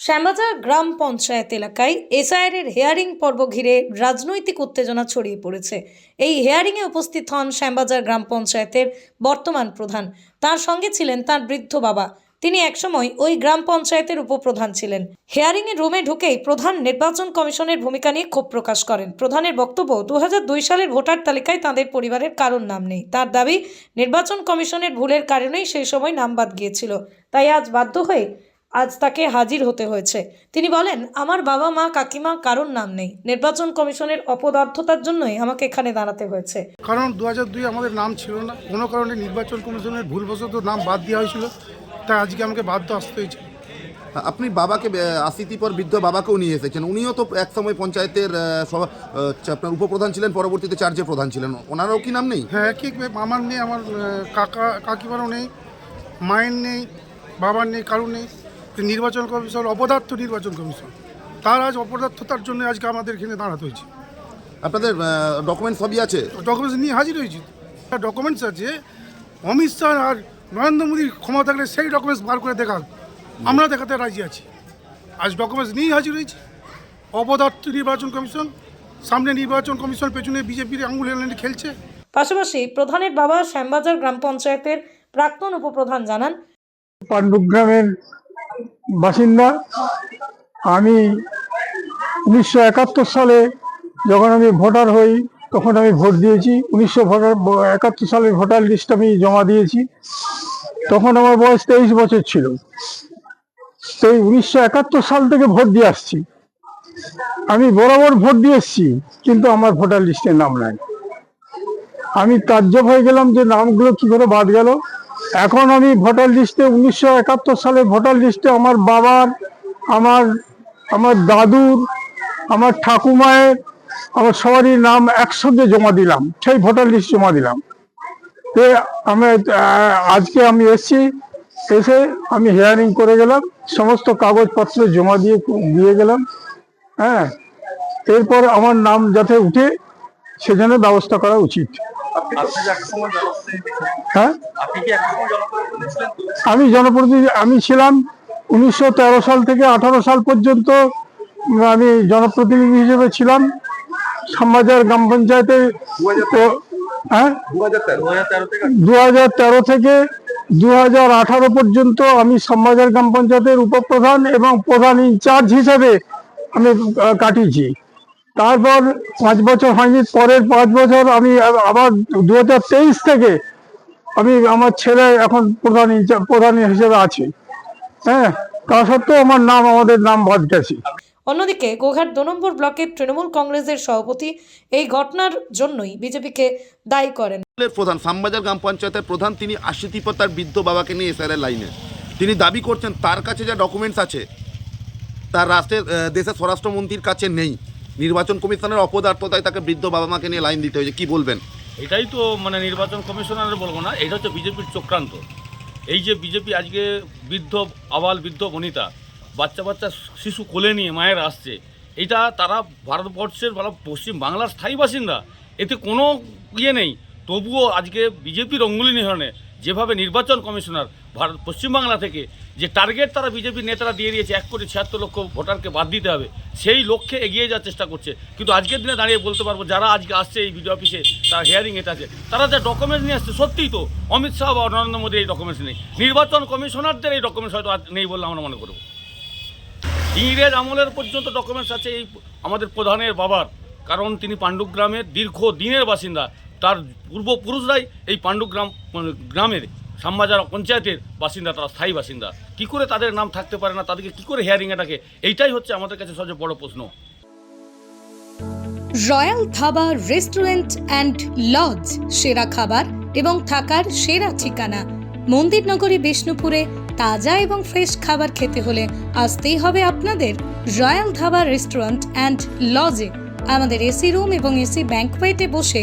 শ্যামবাজার গ্রাম পঞ্চায়েত এলাকায় এসআইআর এর হেয়ারিং পর্ব ঘিরে রাজনৈতিক উত্তেজনা ছড়িয়ে পড়েছে। এই হেয়ারিংয়ে উপস্থিত হন শ্যামবাজার গ্রাম পঞ্চায়েতের বর্তমান প্রধান। তার সঙ্গে ছিলেন তার বৃদ্ধ বাবা। তিনি একসময় ওই গ্রাম পঞ্চায়েতের উপপ্রধান ছিলেন। হেয়ারিং এর রুমে ঢুকেই প্রধান নির্বাচন কমিশনের ভূমিকা নিয়ে ক্ষোভ প্রকাশ করেন। প্রধানের বক্তব্য দু হাজার দুই সালের ভোটার তালিকায় তাদের পরিবারের কারণ নাম নেই। তার দাবি, নির্বাচন কমিশনের ভুলের কারণেই সেই সময় নাম বাদ গিয়েছিল। তাই আজ বাধ্য হয়ে আজ তাকে হাজির হতে হয়েছে। তিনি বলেন আমার বাবা মা কাকিমা কারোর নাম নেই। নির্বাচন কমিশনের অপদার্থতার জন্যই আমাকে এখানে দাঁড়াতে হয়েছে। কারণ দু হাজার দুই আমাদের নাম ছিল না। কোনো কারণে নির্বাচন কমিশনের ভুলবশত নাম বাদ দেওয়া হয়েছিল। তাই আজকে আমাকে বাধ্য আসতে হয়েছে। আপনি বাবাকে আশিটি পর বৃদ্ধ বাবাকেও নিয়ে এসেছেন। উনিও তো এক সময় পঞ্চায়েতের আপনার উপপ্রধান ছিলেন পরবর্তীতে চার্জের প্রধান ছিলেন। ওনারও কি নাম নেই? হ্যাঁ কি আমার নেই আমার কাকা কাকিমারও নেই মায়ের নেই বাবার নেই কারও নেই। নির্বাচন কমিশন অপদার্থ নির্বাচন কমিশন। তার আজ অপদার্থতার জন্য আজকে আমাদের এখানে দাঁড়াতে হয়েছে। আপনাদের ডকুমেন্ট সবই আছে? ডকুমেন্টস নিয়ে হাজির হয়েছি। ডকুমেন্টস আছে অমিত শাহ আর নরেন্দ্র মোদীর ক্ষমতা থাকলে সেই ডকুমেন্টস বার করে দেখা আমরা দেখাতে রাজি আছি। আজ ডকুমেন্টস নিয়ে হাজির হয়েছি। অপদার্থ নির্বাচন কমিশন সামনে নির্বাচন কমিশন পেছনে বিজেপির আঙুল এনে খেলছে। পাশাপাশি প্রধানের বাবা শ্যামবাজার গ্রাম পঞ্চায়েতের প্রাক্তন উপপ্রধান জানান পাণ্ডুগ্রামের বাসিন্দা। আমি উনিশশো একাত্তর সালে যখন আমি ভোটার হই, তখন আমি ভোট দিয়েছি। উনিশশো ভোটার একাত্তর সালের ভোটার লিস্ট আমি জমা দিয়েছি। তখন আমার বয়স তেইশ বছর ছিল। সেই উনিশশো একাত্তর সাল থেকে ভোট দিয়ে আসছি। আমি বরাবর ভোট দিয়ে এসছি, কিন্তু আমার ভোটার লিস্টে নাম নাই। আমি তাজ্জব হয়ে গেলাম যে নামগুলো কি করে বাদ গেল। এখন আমি ভোটার লিস্টে উনিশশো একাত্তর সালে ভোটার লিস্টে আমার বাবার, আমার আমার দাদুর, আমার ঠাকুমায়ের, আমার সবারই নাম একসঙ্গে জমা দিলাম। সেই ভোটার লিস্ট জমা দিলাম। তো আমি আজকে আমি এসেছি, এসে আমি হিয়ারিং করে গেলাম, সমস্ত কাগজপত্র জমা দিয়ে দিয়ে গেলাম হ্যাঁ। এরপর আমার নাম যাতে উঠে, সেজন্য ব্যবস্থা করা উচিত। হ্যাঁ? আমি জনপ্রতিনিধি আমি ছিলাম উনিশশো তেরো সাল থেকে আঠারো সাল পর্যন্ত আমি জনপ্রতিনিধি হিসেবে ছিলাম। শ্যামবাজার গ্রাম পঞ্চায়েতে হ্যাঁ? দু হাজার তেরো থেকে? দু হাজার তেরো থেকে দু হাজার আঠারো পর্যন্ত আমি শ্যামবাজার গ্রাম পঞ্চায়েতের উপপ্রধান এবং প্রধান ইনচার্জ হিসেবে আমি কাটিয়েছি। তারপর পাঁচ বছর হয়নি পরের পাঁচ বছর আমি আবার দু হাজার তেইশ থেকে আমি আমার ছেলে এখন প্রধান প্রধান হিসেবে আছে। হ্যাঁ তা সত্ত্বেও আমার নাম আমাদের নাম বাদ গেছে অন্যদিকে গোঘাট দু নম্বর ব্লকের তৃণমূল কংগ্রেসের সভাপতি এই ঘটনার জন্যই বিজেপিকে দায়ী করেন। প্রধান সামবাজার গ্রাম পঞ্চায়েতের প্রধান তিনি আশিটি পর তার বৃদ্ধ বাবাকে নিয়ে এসআর লাইনে। তিনি দাবি করছেন তার কাছে যা ডকুমেন্টস আছে তার রাষ্ট্রের দেশের স্বরাষ্ট্রমন্ত্রীর কাছে নেই। নির্বাচন কমিশনের অপদার্থতায় তাকে বৃদ্ধ বাবা মাকে নিয়ে লাইন দিতে হয়েছে। কি বলবেন? এটাই তো মানে নির্বাচন কমিশনার বলব না, এটা হচ্ছে বিজেপির চক্রান্ত। এই যে বিজেপি আজকে বৃদ্ধ, আবাল বৃদ্ধ বনিতা, বাচ্চা বাচ্চা শিশু কোলে নিয়ে মায়ের আসছে, এটা তারা ভারতবর্ষের বা পশ্চিম বাংলার স্থায়ী বাসিন্দা, এতে কোনো ইয়ে নেই। তবুও আজকে বিজেপির অঙ্গুলি নিহরণে যেভাবে নির্বাচন কমিশনার ভারত পশ্চিমবাংলা থেকে যে টার্গেট তারা বিজেপির নেতারা দিয়ে দিয়েছে, এক কোটি ছিয়াত্তর লক্ষ ভোটারকে বাদ দিতে হবে, সেই লক্ষ্যে এগিয়ে যাওয়ার চেষ্টা করছে। কিন্তু আজকের দিনে দাঁড়িয়ে বলতে পারব, যারা আজকে আসছে এই ভিডিও অফিসে তারা হিয়ারিং এটা আছে। তারা যা ডকুমেন্টস নিয়ে আসছে, সত্যিই তো, অমিত শাহ বা নরেন্দ্র মোদীর এই ডকুমেন্টস নেই। নির্বাচন কমিশনারদের এই ডকুমেন্টস হয়তো নেই বলে আমরা মনে করব। ইংরেজ আমলের পর্যন্ত ডকুমেন্টস আছে এই আমাদের প্রধানের বাবার, কারণ তিনি পাণ্ডুগ্রামের দীর্ঘ দিনের বাসিন্দা। তার পূর্বপুরুষরাই এই পাণ্ডুগ্রাম মানে গ্রামের শ্যামবাজার পঞ্চায়েতের বাসিন্দা, তারা স্থায়ী বাসিন্দা। কি করে তাদের নাম থাকতে পারে না, তাদেরকে কি করে হিয়ারিংয়ে ডাকে এইটাই হচ্ছে আমাদের কাছে সবচেয়ে বড় প্রশ্ন। Royal dhaba restaurant and lodge, সেরা খাবার এবং থাকার সেরা ঠিকানা। মন্দিরনগরী, বিষ্ণুপুরে তাজা এবং ফ্রেশ খাবার খেতে হলে আসতেই হবে আপনাদের রয়্যাল ধাবা রেস্টুরেন্ট অ্যান্ড লজে। আমাদের এসি রুম এবং এসি ব্যাঙ্কওয়েটে বসে